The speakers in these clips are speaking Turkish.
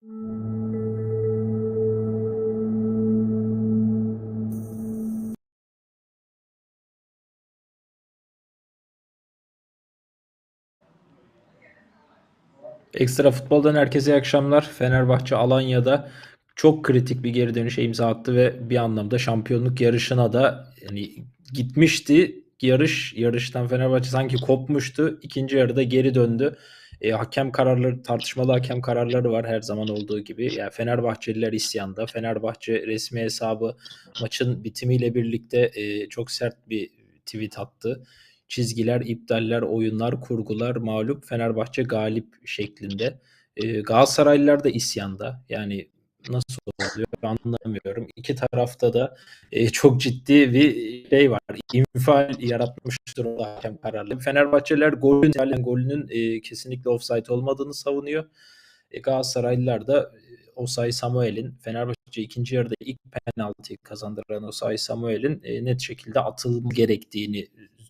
Ekstra Futbol'dan herkese iyi akşamlar. Fenerbahçe Alanya'da çok kritik bir geri dönüşe imza attı ve bir anlamda şampiyonluk yarışına da yani gitmişti. Yarış yarıştan Fenerbahçe sanki kopmuştu. İkinci yarıda geri döndü. E, hakem kararları tartışmalı hakem kararları var her zaman olduğu gibi. Yani Fenerbahçeliler isyanda. Fenerbahçe resmi hesabı maçın bitimiyle birlikte e, çok sert bir tweet attı çizgiler, iptaller, oyunlar, kurgular mağlup Fenerbahçe galip şeklinde. E, Galatasaraylılar da isyanda. Yani nasıl oluyor anlamıyorum. İki tarafta da e, çok ciddi bir şey var. İnfial yaratmıştır o hakem kararları. Fenerbahçeliler golün, İtalyan golünün e, kesinlikle offside olmadığını savunuyor. E, Galatasaraylılar da e, Osay Samuel'in Fenerbahçe ikinci yarıda ilk penaltıyı kazandıran Osay Samuel'in e, net şekilde atılması gerektiğini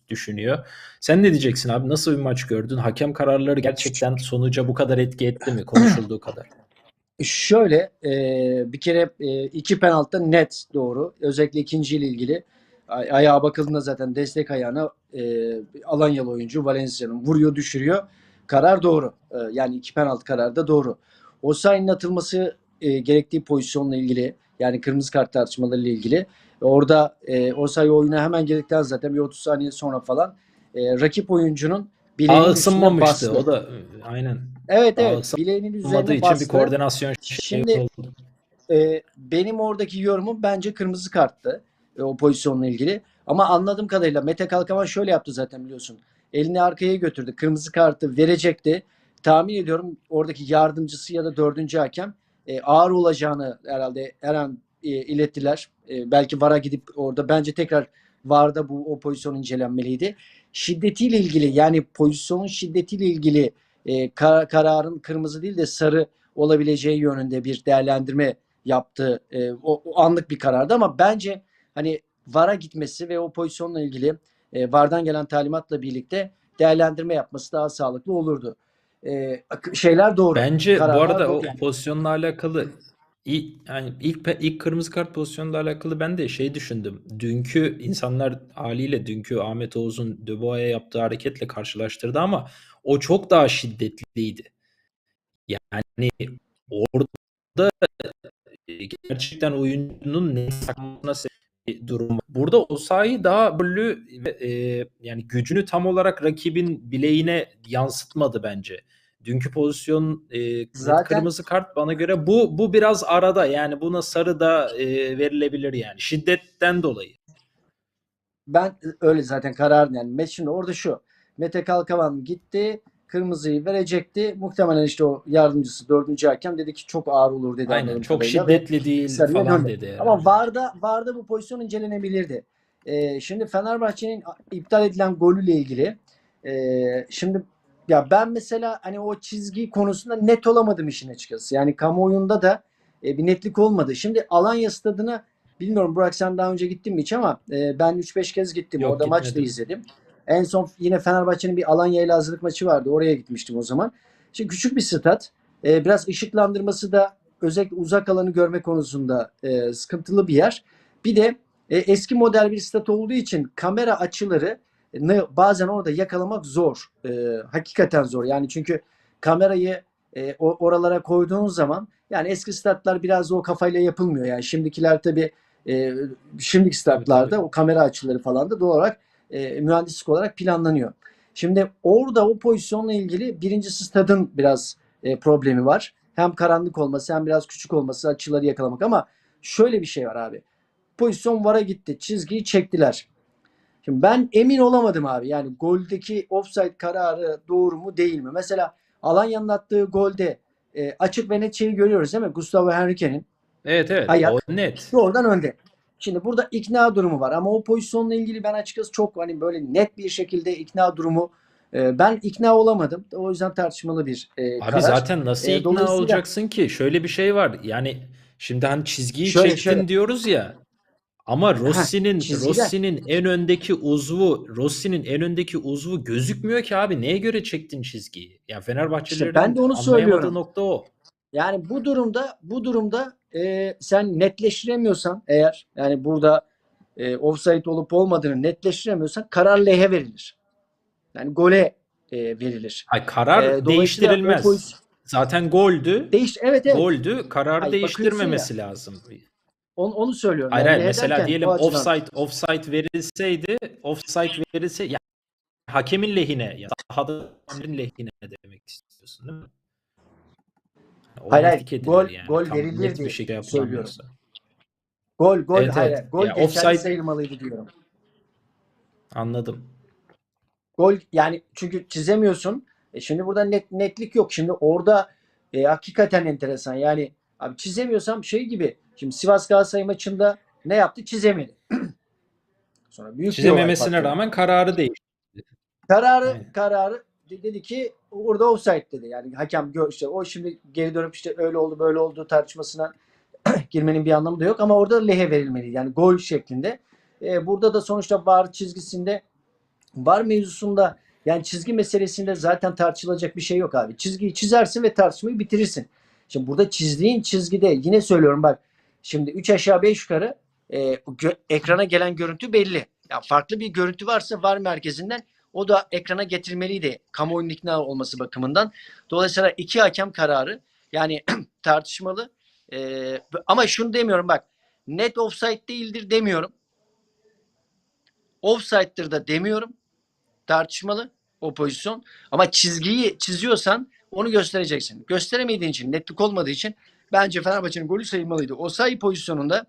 düşünüyor. Sen ne diyeceksin abi? Nasıl bir maç gördün? Hakem kararları gerçekten sonuca bu kadar etki etti mi konuşulduğu kadar? Şöyle e, bir kere e, iki penaltı net doğru. Özellikle ikinci ile ilgili Ay- ayağa bakıldığında zaten destek ayağına e, Alanyalı oyuncu Valencia'nın vuruyor düşürüyor. Karar doğru. E, yani iki penaltı kararı da doğru. Osayi'nin atılması e, gerektiği pozisyonla ilgili yani kırmızı kart tartışmaları ile ilgili orada e, Osayi oyuna hemen girdikten zaten bir 30 saniye sonra falan e, rakip oyuncunun bileğinin ısınmamıştı. O da aynen. Evet evet bileğinin Olmadığı üzerine için bastı. bir koordinasyon şey Şimdi- oldu. Ee, benim oradaki yorumum bence kırmızı karttı e, o pozisyonla ilgili. Ama anladığım kadarıyla Mete Kalkavan şöyle yaptı zaten biliyorsun. Elini arkaya götürdü. Kırmızı kartı verecekti. Tahmin ediyorum oradaki yardımcısı ya da dördüncü hakem e, ağır olacağını herhalde her an e, ilettiler. E, belki VAR'a gidip orada bence tekrar VAR'da bu o pozisyon incelenmeliydi. Şiddetiyle ilgili yani pozisyonun şiddetiyle ilgili e, kar- kararın kırmızı değil de sarı olabileceği yönünde bir değerlendirme yaptı. E, o, o anlık bir karardı ama bence hani VAR'a gitmesi ve o pozisyonla ilgili e, VAR'dan gelen talimatla birlikte değerlendirme yapması daha sağlıklı olurdu. E, şeyler doğru. Bence bu arada doğru o yani. pozisyonla alakalı ilk yani ilk ilk kırmızı kart pozisyonuyla alakalı ben de şey düşündüm. Dünkü insanlar haliyle dünkü Ahmet Oğuz'un Dubois'a yaptığı hareketle karşılaştırdı ama o çok daha şiddetliydi. Yani orada e, gerçekten oyuncunun ne saklanmasına durum. var. Burada Osayi daha böyle e, yani gücünü tam olarak rakibin bileğine yansıtmadı bence. Dünkü pozisyon e, Zaten- kırmızı kart bana göre bu bu biraz arada yani buna sarı da e, verilebilir yani şiddetten dolayı. Ben öyle zaten karar yani Met şimdi orada şu. Mete Kalkavan gitti. Kırmızıyı verecekti. Muhtemelen işte o yardımcısı dördüncü hakem dedi ki çok ağır olur dedi. Aynen çok kadarıyla şiddetli değil sarıya falan dedi. Ama VAR'da VAR'da bu pozisyon incelenebilirdi. Ee, şimdi Fenerbahçe'nin iptal edilen golüyle ilgili e, şimdi ya ben mesela hani o çizgi konusunda net olamadım işin açıkçası. Yani kamuoyunda da e, bir netlik olmadı. Şimdi Alanya stadına bilmiyorum Burak sen daha önce gittin mi hiç ama e, ben 3-5 kez gittim. Yok, Orada maç da gitmedim. izledim. En son yine Fenerbahçe'nin bir Alanya ile hazırlık maçı vardı. Oraya gitmiştim o zaman. Şimdi küçük bir stat. E, biraz ışıklandırması da özellikle uzak alanı görme konusunda e, sıkıntılı bir yer. Bir de e, eski model bir stat olduğu için kamera açıları bazen orada yakalamak zor. E, hakikaten zor. Yani çünkü kamerayı e, oralara koyduğun zaman yani eski statlar biraz o kafayla yapılmıyor. Yani şimdikiler tabii e, şimdiki statlarda tabii. o kamera açıları falan da doğal olarak e, mühendislik olarak planlanıyor. Şimdi orada o pozisyonla ilgili birincisi stadın biraz e, problemi var. Hem karanlık olması hem biraz küçük olması açıları yakalamak ama şöyle bir şey var abi. Pozisyon VAR'a gitti. Çizgiyi çektiler. Şimdi ben emin olamadım abi. Yani goldeki offside kararı doğru mu değil mi? Mesela Alanya'nın attığı golde e, açık ve net şeyi görüyoruz değil mi? Gustavo Henrique'nin Evet evet Ayak. o net. doğrudan önde. Şimdi burada ikna durumu var ama o pozisyonla ilgili ben açıkçası çok hani böyle net bir şekilde ikna durumu e, ben ikna olamadım. O yüzden tartışmalı bir e, Abi karar. zaten nasıl E, ikna dolayısıyla- olacaksın ki? Şöyle bir şey var. Yani şimdi hani çizgiyi Şöyle, çektin şöyle. diyoruz ya. Ama Rossi'nin. Rossi'nin en öndeki uzvu Rossi'nin en öndeki uzvu gözükmüyor ki abi. Neye göre çektin çizgiyi? Ya Fenerbahçelilerin ben de onu söylüyorum. nokta o. Yani bu durumda bu durumda e, sen netleştiremiyorsan eğer yani burada e, offside olup olmadığını netleştiremiyorsan karar lehe verilir. Yani gole e, verilir. Ay, karar E, değiştirilmez. pozisyon- Zaten goldü. Değiş evet evet. Goldü. Kararı Hayır, değiştirmemesi lazım. Onu, onu söylüyorum. Hayır Yani hayır mesela derken diyelim offside offside verilseydi offside verilse yani hakemin lehine ya sahada hakemin lehine demek istiyorsun değil mi? O Hayır, hayır, gol- yani. gol Tam verilir diye bir şekilde söylüyorum. Gol gol Evet, hayır. evet. Gol Ya geçerli offside- sayılmalıydı diyorum. Anladım. Gol yani çünkü çizemiyorsun. E şimdi burada net netlik yok. Şimdi orada e, hakikaten enteresan. Yani abi çizemiyorsam şey gibi. Şimdi Sivas Galatasaray maçında ne yaptı? Çizemedi. Sonra büyük Çizememesine rağmen kararı değişti. Kararı Aynen. kararı dedi ki orada offside dedi. Yani hakem gör işte o şimdi geri dönüp işte öyle oldu böyle oldu tartışmasına girmenin bir anlamı da yok ama orada lehe verilmeli. Yani gol şeklinde. E, burada da sonuçta var çizgisinde var mevzusunda yani çizgi meselesinde zaten tartışılacak bir şey yok abi. Çizgiyi çizersin ve tartışmayı bitirirsin. Şimdi burada çizdiğin çizgide yine söylüyorum bak şimdi 3 aşağı 5 yukarı e, ekrana gelen görüntü belli. Ya farklı bir görüntü varsa var merkezinden o da ekrana getirmeliydi kamuoyunun ikna olması bakımından. Dolayısıyla iki hakem kararı yani tartışmalı. Ee, ama şunu demiyorum bak net offside değildir demiyorum. Offside'dır da demiyorum. Tartışmalı o pozisyon. Ama çizgiyi çiziyorsan onu göstereceksin. Gösteremediğin için, netlik olmadığı için bence Fenerbahçe'nin golü sayılmalıydı. O sayı pozisyonunda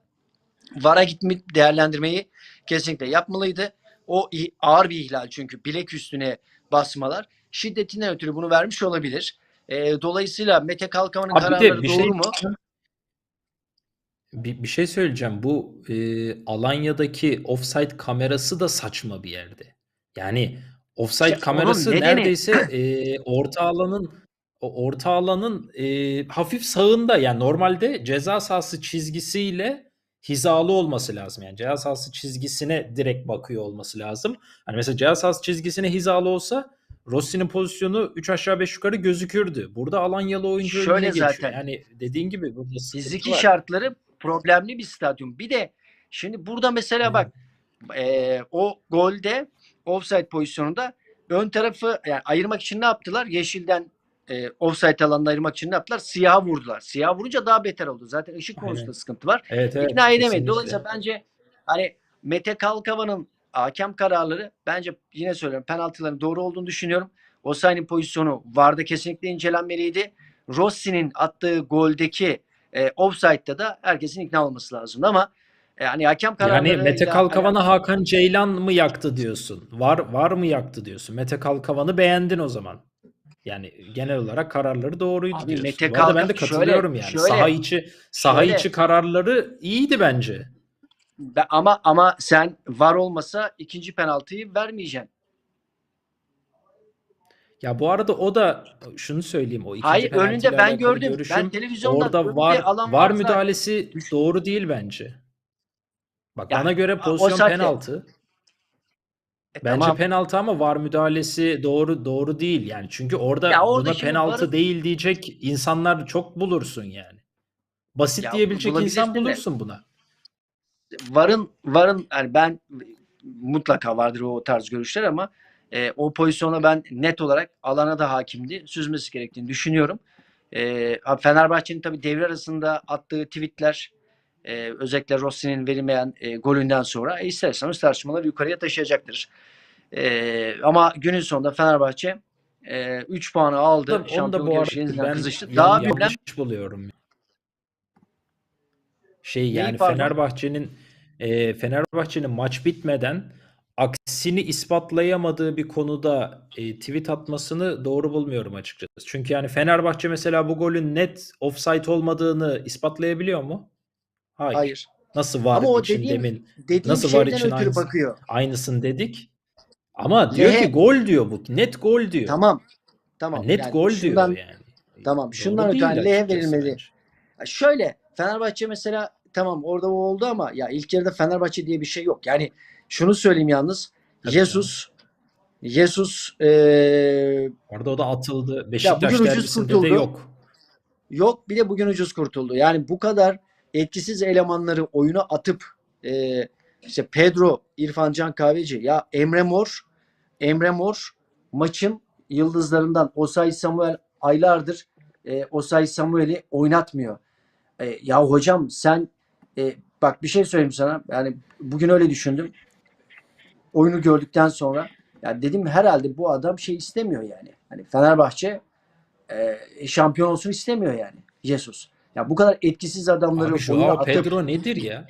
VAR'a gitmek değerlendirmeyi kesinlikle yapmalıydı. O ağır bir ihlal çünkü bilek üstüne basmalar. Şiddetinden ötürü bunu vermiş olabilir. Ee, dolayısıyla Mete bir kararları bir doğru şey mu? bir, bir şey söyleyeceğim. Bu e, Alanya'daki offside kamerası da saçma bir yerde. Yani offside onun kamerası neredeyse e, orta alanın orta alanın e, hafif sağında yani normalde ceza sahası çizgisiyle hizalı olması lazım. Yani ceza sahası çizgisine direkt bakıyor olması lazım. Hani mesela ceza sahası çizgisine hizalı olsa Rossi'nin pozisyonu 3 aşağı 5 yukarı gözükürdü. Burada Alanyalı oyuncu Şöyle önüne geçiyor. zaten. Yani dediğin gibi burada Fiziki var. şartları problemli bir stadyum. Bir de şimdi burada mesela bak e, o golde offside pozisyonunda ön tarafı yani ayırmak için ne yaptılar? Yeşilden e, offside alanını ayırmak için ne yaptılar? Siyaha vurdular. Siyah vurunca daha beter oldu. Zaten ışık Aynen. konusunda sıkıntı var. Evet, evet, İkna edemedi. kesinlikle. Dolayısıyla bence hani Mete Kalkavan'ın hakem kararları bence yine söylüyorum penaltıların doğru olduğunu düşünüyorum. Osayi'nin pozisyonu VAR'da kesinlikle incelenmeliydi. Rossi'nin attığı goldeki e, offside'da da herkesin ikna olması lazım ama e, hani hakem kararları Yani Mete Kalkavan'ı Hakan Ceylan mı yaktı diyorsun? Var var mı yaktı diyorsun? Mete Kalkavan'ı beğendin o zaman. Yani genel olarak kararları doğruydu Abi diyorsun. Mete Bu arada ben de katılıyorum şöyle- yani. şöyle- saha içi saha şöyle- içi kararları iyiydi bence. Be- ama ama sen var olmasa ikinci penaltıyı vermeyeceksin. Ya bu arada o da şunu söyleyeyim o ikinci Hayır önünde ben gördüm. görüşüm, ben televizyonda orada var alan var müdahalesi doğru değil bence. Bak Ya, bana göre pozisyon penaltı. E, Bence tamam. penaltı ama var müdahalesi doğru doğru değil yani. Çünkü orada Ya orada buna penaltı varın- değil diyecek insanlar çok bulursun yani. Basit Ya diyebilecek insan bulabilirsin de- bulursun buna. varın varın yani ben mutlaka vardır o tarz görüşler ama e, o pozisyona ben net olarak alana da hakimdi. Süzmesi gerektiğini düşünüyorum. E, Fenerbahçe'nin tabii devre arasında attığı tweetler e, özellikle Rossi'nin verilmeyen e, golünden sonra e, ister istemez tartışmaları yukarıya taşıyacaktır. E, ama günün sonunda Fenerbahçe 3 puanı aldı. Onu da bu arada ben kızıştı. Daha yanlış problem buluyorum. Şey yani? Fenerbahçe'nin e, Fenerbahçe'nin maç bitmeden aksini ispatlayamadığı bir konuda e, tweet atmasını doğru bulmuyorum açıkçası. Çünkü yani Fenerbahçe mesela bu golün net offside olmadığını ispatlayabiliyor mu? Hayır. hayır. Nasıl var Ama o için dediğim- demin Dediğim Nasıl var için ötürü aynısı? bakıyor. aynısını dedik. Ama diyor Lehe- ki gol diyor bu. Net gol diyor. Tamam. Tamam. Net Yani gol şundan- diyor yani. Tamam, Doğru şundan ötürü değil hani lehe verilmeli. bence. Ya Şöyle Fenerbahçe mesela tamam orada o oldu ama ya ilk yarıda Fenerbahçe diye bir şey yok. Yani şunu söyleyeyim yalnız. Tabii Jesus Jesus eee Orada o da atıldı. Beşiktaş derbisinde de yok. Yok bir de bugün ucuz kurtuldu. Yani bu kadar etkisiz elemanları oyuna atıp e, işte Pedro, İrfan Can Kahveci ya Emre Mor Emre Mor maçın yıldızlarından Osay Samuel aylardır e, Osay Samuel'i oynatmıyor. E, ya hocam sen e, bak bir şey söyleyeyim sana. Yani bugün öyle düşündüm. Oyunu gördükten sonra ya dedim herhalde bu adam şey istemiyor yani. Hani Fenerbahçe e, şampiyon olsun istemiyor yani. Jesus. Ya bu kadar etkisiz adamları Abi şu oyuna atıp Pedro nedir ya?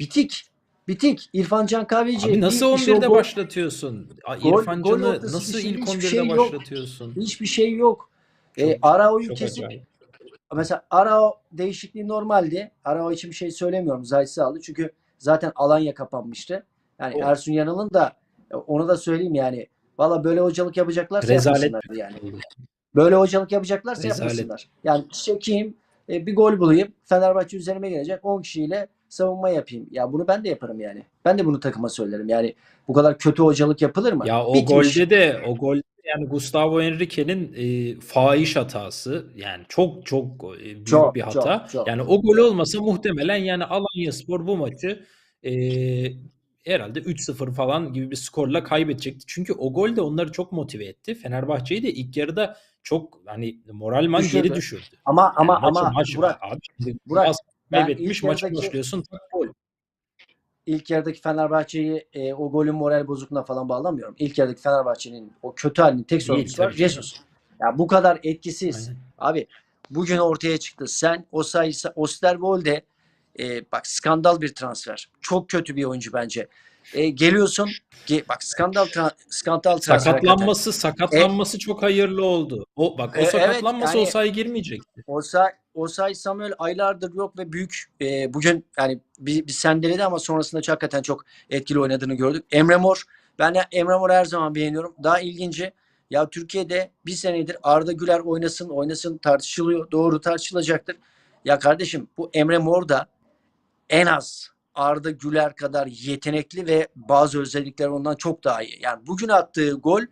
bitik. Bitik. İrfan Can Kahveci. Abi nasıl ilk işi 11'de o gol- başlatıyorsun? Gol- İrfan Can'ı nasıl ilk hiçbir 11'de şey yok. başlatıyorsun? Hiçbir şey yok. E, Çok- Arao'yu Çok kesip acayip. mesela Arao değişikliği normaldi. Arao için bir şey söylemiyorum. Zayt'sı aldı. Çünkü zaten Alanya kapanmıştı. Yani O- Ersun Yanal'ın da e, onu da söyleyeyim yani. Valla böyle hocalık yapacaklarsa Rezalet. yapmasınlar yani. Böyle hocalık yapacaklarsa Rezalet. yapmasınlar. Yani çekeyim, e, bir gol bulayım. Fenerbahçe üzerime gelecek. 10 kişiyle savunma yapayım. Ya bunu ben de yaparım yani. Ben de bunu takıma söylerim. Yani bu kadar kötü hocalık yapılır mı? Ya o Bitmiş. golde de o golde yani Gustavo Henrique'nin e, fahiş hatası yani çok çok e, büyük Çok, bir hata. çok, çok. Yani o gol olmasa muhtemelen yani Alanyaspor bu maçı e, herhalde 3-0 falan gibi bir skorla kaybedecekti. Çünkü o gol de onları çok motive etti. Fenerbahçe'yi de ilk yarıda çok hani moralman Düşürdü. geri düşürdü. Ama Yani ama maçı- ama maçı- Burak abi Burak, kaybetmiş maçı başlıyorsun gol. ilk yarıdaki Fenerbahçe'yi e, o golün moral bozukluğuna falan bağlamıyorum. İlk yarıdaki Fenerbahçe'nin o kötü halinin tek sorumlusu var. Jesus. Ya bu kadar etkisiz. Aynen. Abi bugün ortaya çıktı. Sen o sayısı Osterwolde e, bak skandal bir transfer. Çok kötü bir oyuncu bence. E, geliyorsun ge- bak skandal tra- skandal transfer. Sakatlanması sakatlanması çok hayırlı oldu. O bak o E, evet, sakatlanmasa yani- o sayı girmeyecekti. Osay, Osay Samuel aylardır yok ve büyük e, bugün yani bir, bir sendeledi ama sonrasında çok- hakikaten çok etkili oynadığını gördük. Emre Mor ben Emre Mor'u her zaman beğeniyorum. Daha ilginci ya Türkiye'de bir senedir Arda Güler oynasın oynasın tartışılıyor. Doğru tartışılacaktır. Ya kardeşim bu Emre Mor da en az Arda Güler kadar yetenekli ve bazı özellikler ondan çok daha iyi. Yani bugün attığı gol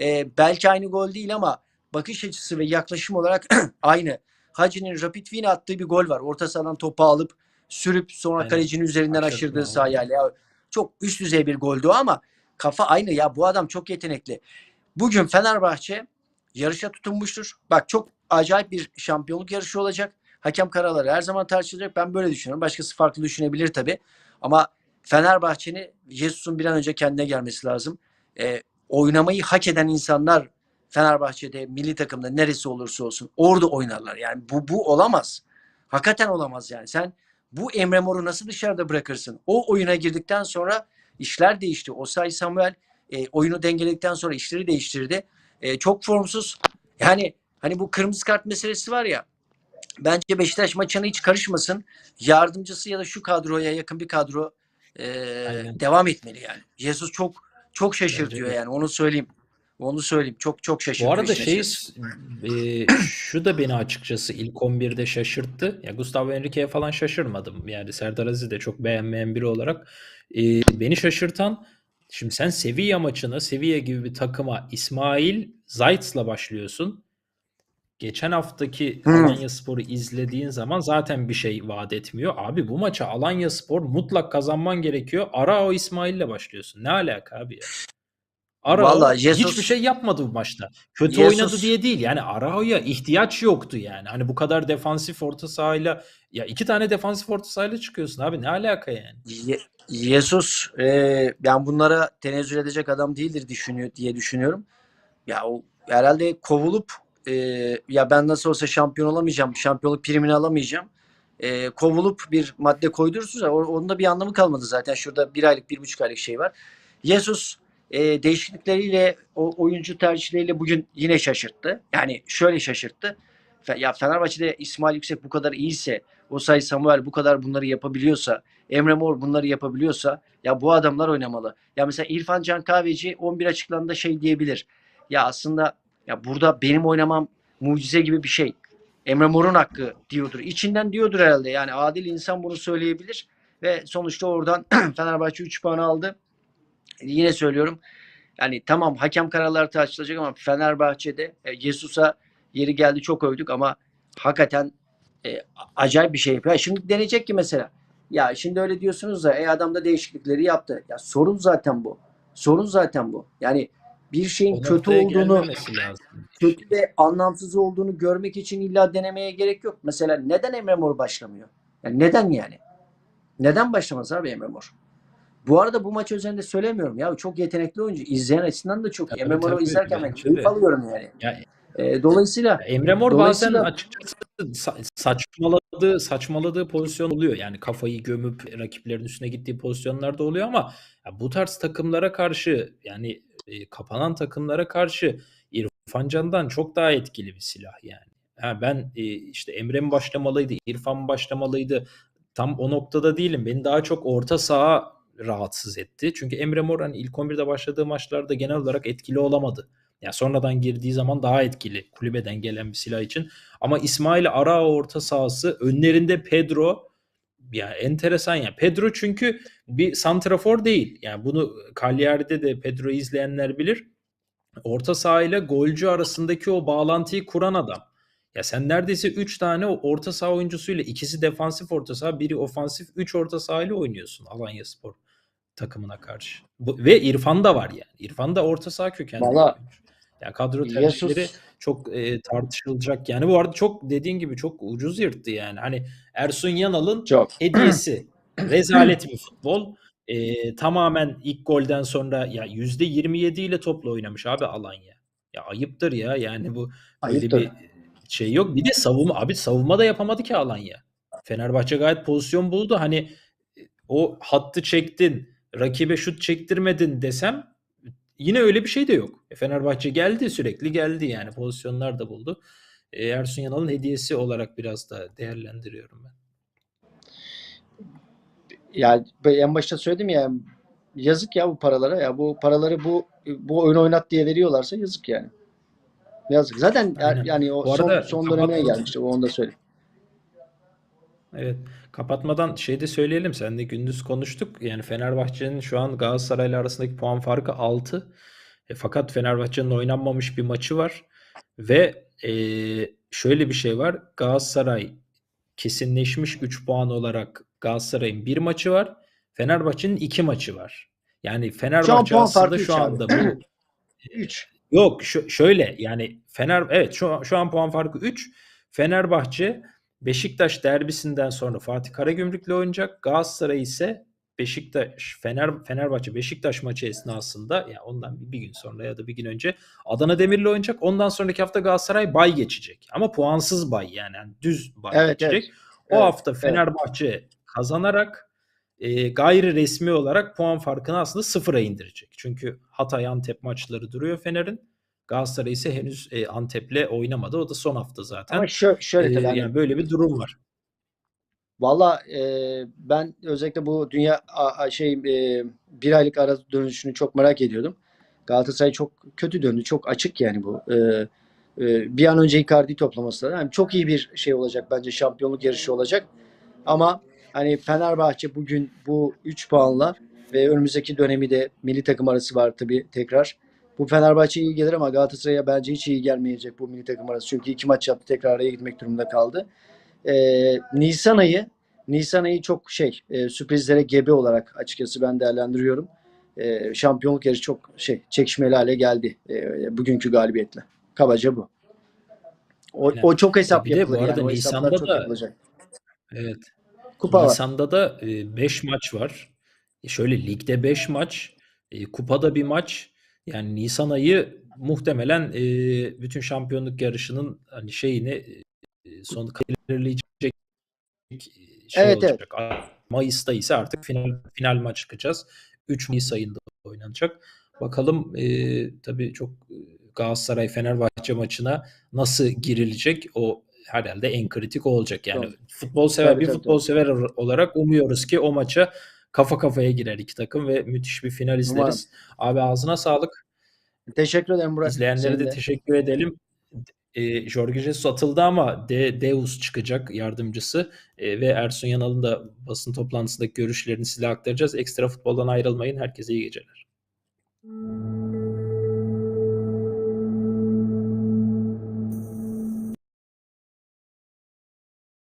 e, belki aynı gol değil ama bakış açısı ve yaklaşım olarak aynı. Hacı'nin Rapid Wien attığı bir gol var. Orta sahadan topu alıp sürüp sonra Aynen. kalecinin üzerinden Aşırtma aşırdığı. Ya çok üst düzey bir goldü ama kafa aynı ya bu adam çok yetenekli. Bugün Fenerbahçe yarışa tutunmuştur. Bak çok acayip bir şampiyonluk yarışı olacak. Hakem kararları her zaman tartışılacak. Ben böyle düşünüyorum. Başkası farklı düşünebilir tabii. Ama Fenerbahçe'nin Jesus'un bir an önce kendine gelmesi lazım. Ee, oynamayı hak eden insanlar Fenerbahçe'de, milli takımda neresi olursa olsun orada oynarlar. Yani bu bu olamaz. Hakikaten olamaz yani. Sen bu Emre Mor'u nasıl dışarıda bırakırsın? O oyuna girdikten sonra işler değişti. Osay Samuel e, oyunu dengeledikten sonra işleri değiştirdi. E, çok formsuz. Yani hani bu kırmızı kart meselesi var ya. Bence Beşiktaş maçına hiç karışmasın. Yardımcısı ya da şu kadroya yakın bir kadro e, Aynen. devam etmeli yani. Jesus çok çok şaşırtıyor Bence yani onu söyleyeyim. Onu söyleyeyim. Çok çok şaşırtıyor. Bu arada şey e, şu da beni açıkçası ilk 11'de şaşırttı. Ya Gustavo Henrique'ye falan şaşırmadım. Yani Serdar Aziz de çok beğenmeyen biri olarak. E, beni şaşırtan şimdi sen Sevilla maçına Sevilla gibi bir takıma İsmail Zayt'sla başlıyorsun. Geçen haftaki Hmm. Alanyaspor'u izlediğin zaman zaten bir şey vaat etmiyor. Abi bu maça Alanyaspor mutlak kazanman gerekiyor. Arao İsmail'le başlıyorsun. Ne alaka abi ya? Arao Vallahi Jesus- hiçbir şey yapmadı bu maçta. Kötü Jesus- oynadı diye değil. Yani Arao'ya ihtiyaç yoktu yani. Hani bu kadar defansif orta sahayla ya iki tane defansif orta sahayla çıkıyorsun abi. Ne alaka yani? Ye- Jesus e, yani bunlara tenezzül edecek adam değildir düşünüyor diye düşünüyorum. Ya o herhalde kovulup e, ya ben nasıl olsa şampiyon olamayacağım, şampiyonluk primini alamayacağım. E, kovulup bir madde koydurursunuz onun da bir anlamı kalmadı zaten. Şurada bir aylık, bir buçuk aylık şey var. Jesus e, değişiklikleriyle, o oyuncu tercihleriyle bugün yine şaşırttı. Yani şöyle şaşırttı. Ya Fenerbahçe'de İsmail Yüksek bu kadar iyiyse, Osay Samuel bu kadar bunları yapabiliyorsa, Emre Mor bunları yapabiliyorsa ya bu adamlar oynamalı. Ya mesela İrfan Can Kahveci 11 açıklandığında şey diyebilir. Ya aslında ya burada benim oynamam mucize gibi bir şey. Emre Mor'un hakkı diyordur. İçinden diyordur herhalde. Yani adil insan bunu söyleyebilir. Ve sonuçta oradan Fenerbahçe 3 puan aldı. Yine söylüyorum. Yani tamam hakem kararları tartışılacak ama Fenerbahçe'de e, Jesus'a yeri geldi çok övdük ama hakikaten e, acayip bir şey yapıyor. Şimdi deneyecek ki mesela ya şimdi öyle diyorsunuz da e adam da değişiklikleri yaptı. Ya sorun zaten bu. Sorun zaten bu. Yani bir şeyin O kötü olduğunu lazım. kötü ve anlamsız olduğunu görmek için illa denemeye gerek yok. Mesela neden Emre Mor başlamıyor? Yani neden yani? Neden başlamaz abi Emre Mor? Bu arada bu maç üzerinde söylemiyorum ya. Çok yetenekli oyuncu. İzleyen açısından da çok. Tabii, Emre Mor'u izlerken ben keyif alıyorum yani. Ya E, dolayısıyla Emre Mor bazen Dolayısıyla- açıkçası sa- saçmaladığı saçmaladığı pozisyon oluyor. Yani kafayı gömüp rakiplerin üstüne gittiği pozisyonlarda oluyor ama ya bu tarz takımlara karşı yani e, kapanan takımlara karşı İrfan Can'dan çok daha etkili bir silah yani. Ha ben e, işte Emre mi başlamalıydı, İrfan mı başlamalıydı? Tam o noktada değilim. Beni daha çok orta saha rahatsız etti. Çünkü Emre Mor hani ilk 11'de başladığı maçlarda genel olarak etkili olamadı. Ya sonradan girdiği zaman daha etkili kulübeden gelen bir silah için. Ama İsmail Ara orta sahası önlerinde Pedro ya enteresan ya. Pedro çünkü bir santrafor değil. Yani bunu Cagliari'de de Pedro'yu izleyenler bilir. Orta saha ile golcü arasındaki o bağlantıyı kuran adam. Ya sen neredeyse 3 tane orta saha oyuncusuyla ikisi defansif orta saha, biri ofansif 3 orta saha ile oynuyorsun Alanyaspor takımına karşı. Bu, ve İrfan da var yani. İrfan da orta saha kökenli. Valla. Yani kadro Jesus- tercihleri çok e, tartışılacak. Yani bu arada çok dediğin gibi çok ucuz yırttı yani. Hani Ersun Yanal'ın çok. hediyesi. Rezalet bir futbol. E, tamamen ilk golden sonra ya %27 ile topla oynamış abi Alanya. Ya ayıptır ya yani bu böyle Ayıptır. bir şey yok. Bir de savunma abi savunma da yapamadı ki Alanya. Fenerbahçe gayet pozisyon buldu. Hani e, o hattı çektin, rakibe şut çektirmedin desem yine öyle bir şey de yok. E, Fenerbahçe geldi sürekli geldi yani pozisyonlar da buldu. E, Ersun Yanal'ın hediyesi olarak biraz da değerlendiriyorum ben. Ya ben en başta söyledim ya yazık ya bu paralara ya bu paraları bu bu oyun oynat diye veriyorlarsa yazık yani. Yazık. Zaten ya- Aynen. yani o Bu son, arada son dönemine kapatmadan- gelmişti. O onu da söyleyeyim. Evet. Kapatmadan şey de söyleyelim. Sen de gündüz konuştuk. Yani Fenerbahçe'nin şu an Galatasaray'la arasındaki puan farkı 6. E, fakat Fenerbahçe'nin oynanmamış bir maçı var. Ve e, şöyle bir şey var. Galatasaray kesinleşmiş 3 puan olarak Galatasaray'ın bir maçı var. Fenerbahçe'nin 2 maçı var. Yani Fenerbahçe puan aslında farkı üç şu anda bu 3. Yok şu- şöyle yani Fener evet şu, şu an puan farkı 3. Fenerbahçe Beşiktaş derbisinden sonra Fatih Karagümrük'le oynayacak. Galatasaray ise Beşiktaş Fener Fenerbahçe Beşiktaş maçı esnasında ya ondan bir, gün sonra ya da bir gün önce Adana Demir'le oynayacak. Ondan sonraki hafta Galatasaray bay geçecek. Ama puansız bay yani, yani düz bay Evet, geçecek. evet. O Evet, hafta Fenerbahçe kazanarak e, gayri resmi olarak puan farkını aslında sıfıra indirecek. Çünkü Hatay Antep maçları duruyor Fener'in. Galatasaray ise henüz e, Antep'le oynamadı. O da son hafta zaten. Ama şöyle, şöyle E, hani yani böyle bir durum var. Valla e, ben özellikle bu dünya a- a- şey e, bir aylık ara dönüşünü çok merak ediyordum. Galatasaray çok kötü döndü. Çok açık yani bu. E, e, bir an önce Icardi toplaması lazım. Yani çok iyi bir şey olacak bence. Şampiyonluk yarışı olacak. Ama hani Fenerbahçe bugün bu 3 puanla ve önümüzdeki dönemi de milli takım arası var tabii tekrar. Bu Fenerbahçe iyi gelir ama Galatasaray'a bence hiç iyi gelmeyecek bu milli takım arası. Çünkü iki maç yaptı tekrar araya gitmek durumunda kaldı. Ee, Nisan ayı Nisan ayı çok şey e, sürprizlere gebe olarak açıkçası ben değerlendiriyorum. E, şampiyonluk yarışı çok şey çekişmeli hale geldi e, bugünkü galibiyetle. Kabaca bu. O, Aynen. o çok hesap Bir de bu yapılır arada yani. Nisan'da çok da- yapılacak. Evet. Kupa var. Nisan'da da 5 maç var. E, şöyle ligde 5 maç, e, kupada bir maç. Yani Nisan ayı muhtemelen e, bütün şampiyonluk yarışının hani şeyini e, son belirleyecek e, şey Evet, olacak. Mayıs'ta ise artık final final maç çıkacağız. 3 Mayıs ayında oynanacak. Bakalım e, tabii çok e, Galatasaray Fenerbahçe maçına nasıl girilecek o herhalde en kritik olacak. Yani Doğru. futbol sever Tabii, bir tabii, futbol sever olarak umuyoruz ki o maça kafa kafaya girer iki takım ve müthiş bir final izleriz. Abi ağzına sağlık. Teşekkür ederim Murat. İzleyenlere de teşekkür edelim. E, Jorge Jesus atıldı ama De, Deus çıkacak yardımcısı E, ve Ersun Yanal'ın da basın toplantısındaki görüşlerini size aktaracağız. Ekstra futboldan ayrılmayın. Herkese iyi geceler.